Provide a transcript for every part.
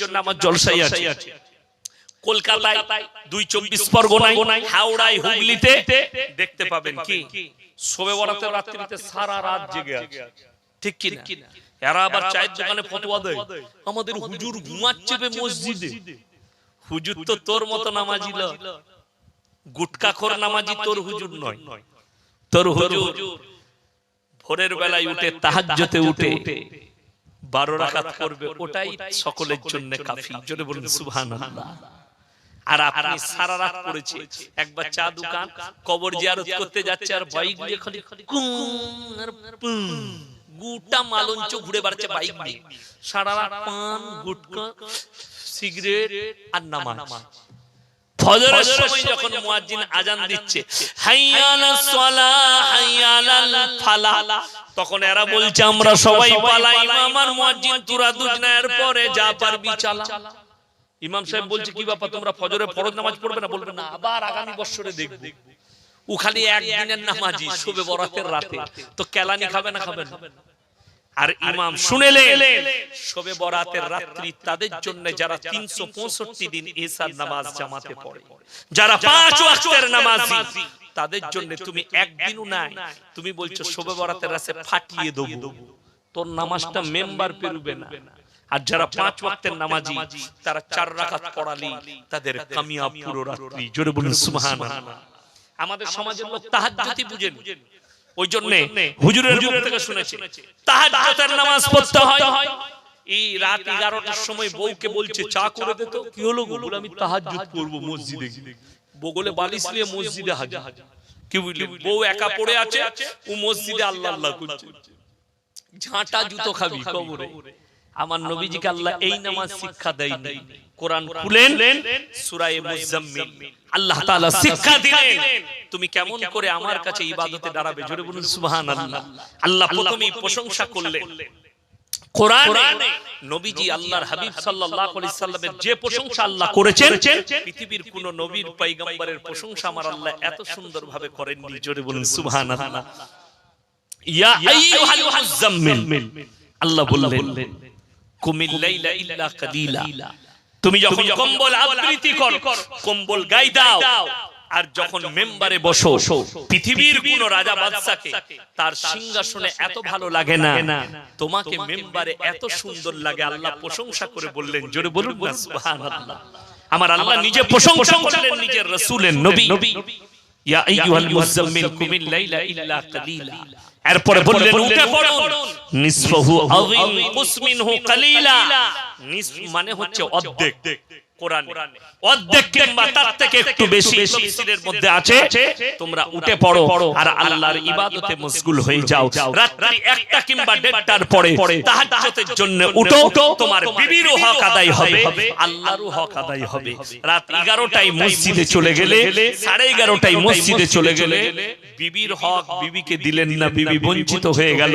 জন্য আমার জলসাই আছে। কলকাতায় দুই চব্বিশ পরগনায়, হাওড়ায়, হুগলিতে দেখতে পাবেন কি? রাত্রিতে সারা রাত জেগে আছে। ঠিক কি এরা আবার চায়ের দোকানে দেয়। আমাদের হুজুর ঘুমাচ্ছে মসজিদে। হুজুর তো তোর মতো নামাজি গুটকাখোর নামাজি তোর হুজুর নয়। তোর হুজুর ভোরের বেলায় উঠে তাহাজ্জতে উঠে। বারো রাখাত করবে ওটাই সকলের জন্য কাফি। জোরে বলুন সুহান আর আপনি সারা রাত পড়েছে একবার চা দোকান কবর জিয়ারত করতে যাচ্ছে আর বাইক নিয়ে খালি। গুটা মালঞ্চ ঘুরে বেড়াচ্ছে বাইক নিয়ে। সারা রাত পান গুটকা সিগারেট আর নামাজ। ফজরের সময় যখন মুয়াজ্জিন আজান দিচ্ছে হাইয়ালাস সালাহ হাইয়ালাল তখন এরা বলছে আমরা সবাই পালাই মুয়াজ্জিন তুরা দুজনার পরে যা পারবি চালা। ইমাম সাহেব বলছে কি ব্যাপার তোমরা ফজরে ফরজ নামাজ পড়বে না? বলবে না আবার আগামী বছরে দেখব। ও খালি একদিনের নামাজি শুবে বরাতের রাতে। তো কেলানি খাবে না। খাবে না। আর ইমাম শুনেলেন। শবে বরাতের রাত্রি তাদের জন্য যারা তিনশো পঁয়ষট্টি দিন এসার নামাজ জামাতে পড়ে। যারা পাঁচ ওয়াক্তের নামাজি তাদের জন্য তুমি একদিনও নাই তুমি বলছো শবে বরাতের রাতে ফাটিয়ে দেবো। তোর নামাজটা মেম্বার পেরুবে না। আর যারা পাঁচ ওয়াক্তের নামাজি তারা চার রাকাত পড়ালি তাদের কামিয়াব পুরো রাত্রি। জোরে বলুন সুবহানাল্লাহ। আমাদের সমাজের লোক তাহাজ্জুদি বুঝেন। ওই জন্য হুজুরের মুখ থেকে শুনেছে তাহাজ্জুদের নামাজ পড়তে হয়। এই রাত 11টার সময় বউকে বলছে চা করে দে তো কি হলো গো বলে আমি তাহাজ্জুদ পড়ব মসজিদে বগলে বালিশ নিয়ে মসজিদে হাজির। কি বুঝলি? বউ একা পড়ে আছে ও মসজিদে আল্লাহ আল্লাহ করছে। ঝাঁটা জুতো খাবি কবরে। আমার নবীজিকে আল্লাহ এই নামাজ শিক্ষা দেয়নি। কোরআন খুলেন সূরায়ে মুজাম্মিল। আল্লাহ তাআলা শিক্ষা দিলেন। তুমি কেমন করে আমার কাছে ইবাদতে দাঁড়াবে? জোরে বলুন সুবহানাল্লাহ। আল্লাহ প্রথমেই প্রশংসা করলেন। কোরআনে নবীজি আল্লাহর হাবিব সাল্লাল্লাহু আলাইহি সাল্লামের যে প্রশংসা আল্লাহ করেছেন পৃথিবীর কোন নবীর পয়গম্বরের প্রশংসা আমার আল্লাহ এত সুন্দরভাবে করেননি। জোরে বলুন সুবহানাল্লাহ। ইয়া আইয়ুহাল মুজাম্মিল। আল্লাহ বললেন কুমিল লাইলা ইল্লা কালিলা তুমি যখন কম্বল আবৃত্তি করো কম্বল গাই দাও। আর যখন মেম্বারে বসো পৃথিবীর কোন রাজা বাদশাকে তার সিংহাসনে এত ভালো লাগে না। তোমাকে মেম্বারে এত সুন্দর লাগে আল্লাহ প্রশংসা করে বললেন জোরে বলুন না সুবহানাল্লাহ। আমার আল্লাহ নিজে প্রশংসা করলেন নিজের রাসূলের নবী। ইয়া আইয়ুহাল মুজাম্মিল কুমিল লাইলা ইল্লা কালিলা। এরপরে বললেন উঠে পড়ুন। নিসফহু আযিম কুসমিনহু কালিলা। নিসফ মানে হচ্ছে অর্ধেক। কোরআনে। অর্ধেক কিংবা তার থেকে একটু বেশি তাফসীরের মধ্যে আছে তোমরা উঠে পড়ো আর আল্লাহর ইবাদতে মশগুল হয়ে যাও। রাত্রি একটা কিংবা দেড়টার পরে তাহাজ্জুদের জন্য উঠো। তোমার বিবিরও হক আদায় হবে। আল্লাহরও হক আদায় হবে। রাত 11টায় মসজিদে চলে গেলে 11:30টায় মসজিদে চলে গেলে বিবির হক বিবিকে দিলেন না বিবি বঞ্চিত হয়ে গেল।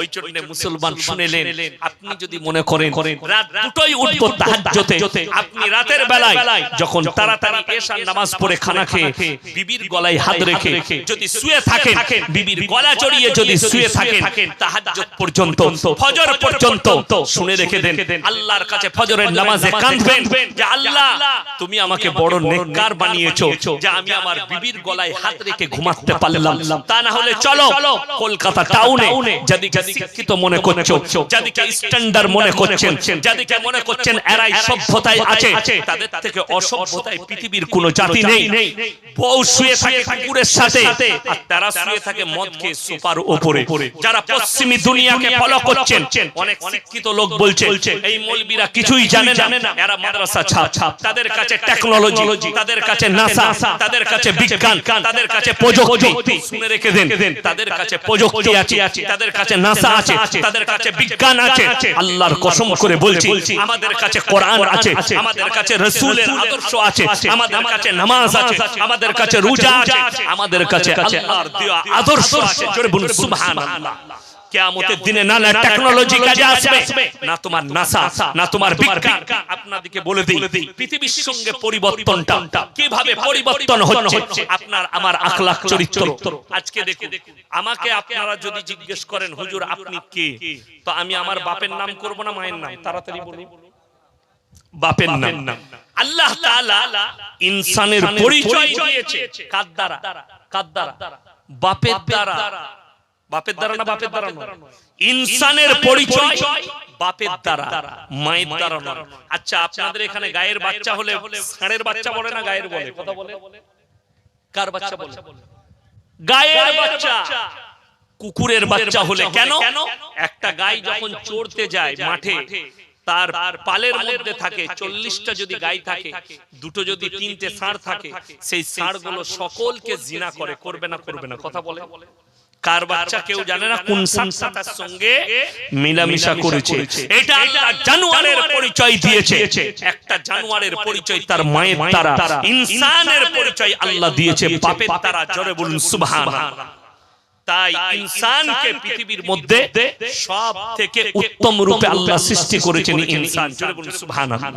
ওই জন্য মুসলমান শুনেলেন আপনি যদি মনে করেন রাত দুটোই উঠবো তাহাজ্জুদে আপনি রাতের বেলায় যখন তাড়াতাড়ি এশার নামাজ পড়ে খানা খেয়ে বিবির গলায় হাত রেখে যদি শুয়ে থাকেন বিবির গলা জড়িয়ে যদি শুয়ে থাকেন তাহাজ্জুদ পর্যন্ত ফজর পর্যন্ত শুনে রেখে দেন আল্লাহর কাছে ফজরের নামাজে কাঁদবেন যে আল্লাহ তুমি আমাকে বড় নেককার বানিয়েছো যে আমি আমার বিবির গলায় হাত রেখে ঘুমাতে পারলাম। তা না হলে চলো কলকাতা টাউনে যাদিকে শিক্ষিত মনে করছ যাদিকে স্ট্যান্ডার্ড মনে করছেন যাদিকে মনে করছেন এরাই সভ্যতায় আছে তাদের থেকে অসভ্যতায় পৃথিবীর কোন জাতি নেই। বউ শুয়ে থাকে কুকুরের সাথে আর তারা শুয়ে থাকে মদ খেয়ে সোফার উপরে যারা পশ্চিমী দুনিয়াকে ফলো করছেন অনেক শিক্ষিত লোক বলছে এই মৌলবীরা কিছুই জানে না। এরা মাদ্রাসা ছাপ তাদের কাছে টেকনোলজি তাদের কাছে নাসা তাদের কাছে বিজ্ঞান তাদের কাছে প্রযুক্তি শুনে রেখে দেন। তাদের কাছে প্রযুক্তি আছে তাদের কাছে নাসা আছে তাদের কাছে বিজ্ঞান আছে আল্লাহর কসম করে বলছি আমাদের কাছে কোরআন আছে। আমাদের কাছে রসুলের আদর্শ আছে আমাদের কাছে নামাজ আছে আমাদের কাছে রোজা আছে আমাদের কাছে আল্লাহর দেওয়া আদর্শ আছে জোরে বলুন সুবহানাল্লাহ। কিয়ামতের দিনে না না টেকনোলজি কাজে আসবে না তোমার নাসা না তোমার বিজ্ঞান আপনাদেরকে বলে দেই পৃথিবীর সঙ্গে পরিবর্তনটা কীভাবে পরিবর্তন হচ্ছে আপনার আমার আখলাক চরিত্র। আজকে দেখুন আমাকে আপনারা যদি জিজ্ঞেস করেন হুজুর আপনি কে? তো আমি আমার বাপের নাম করব না মায়ের নাম? তাড়াতাড়ি বলুন। বাপের নাম আল্লাহ তাআলা ইনসানের পরিচয় দিয়েছে। কার দ্বারা কার দ্বারা বাপের দ্বারা। বাপের দ্বারা না বাপের দ্বারা নয়। ইনসানের পরিচয় বাপের দ্বারা মায়ের দ্বারা নয়। আচ্ছা আপনাদের এখানে গায়ের বাচ্চা হলে ষাঁড়ের বাচ্চা বলে না গায়ের বলে? কথা বলে। কার বাচ্চা বলে? গায়ের বাচ্চা। কুকুরের বাচ্চা হলে কেন? একটা গাই যখন চড়তে যায় মাঠে তার পালের মধ্যে থাকে চল্লিশটা যদি গাই থাকে দুটো যদি তিনটে ষাঁড় থাকে সেই ষাঁড়গুলো সকলকে জিনা করে করবে না করবে না কথা বলে। কার বাচ্চা কেউ জানে না কোন সঙ্গে মিলামিশা করেছে। এটা আল্লাহ জানোয়ারের পরিচয় দিয়েছে। একটা জানোয়ারের পরিচয় তার মায়ের দ্বারা ইনসানের পরিচয় আল্লাহ দিয়েছে। জোরে বলুন সুবহানাল্লাহ তাই ইনসানকে পৃথিবীর মধ্যে সব থেকে উত্তম রূপে আল্লাহ সৃষ্টি করেছেন ইনসান। সুবহানাল্লাহ।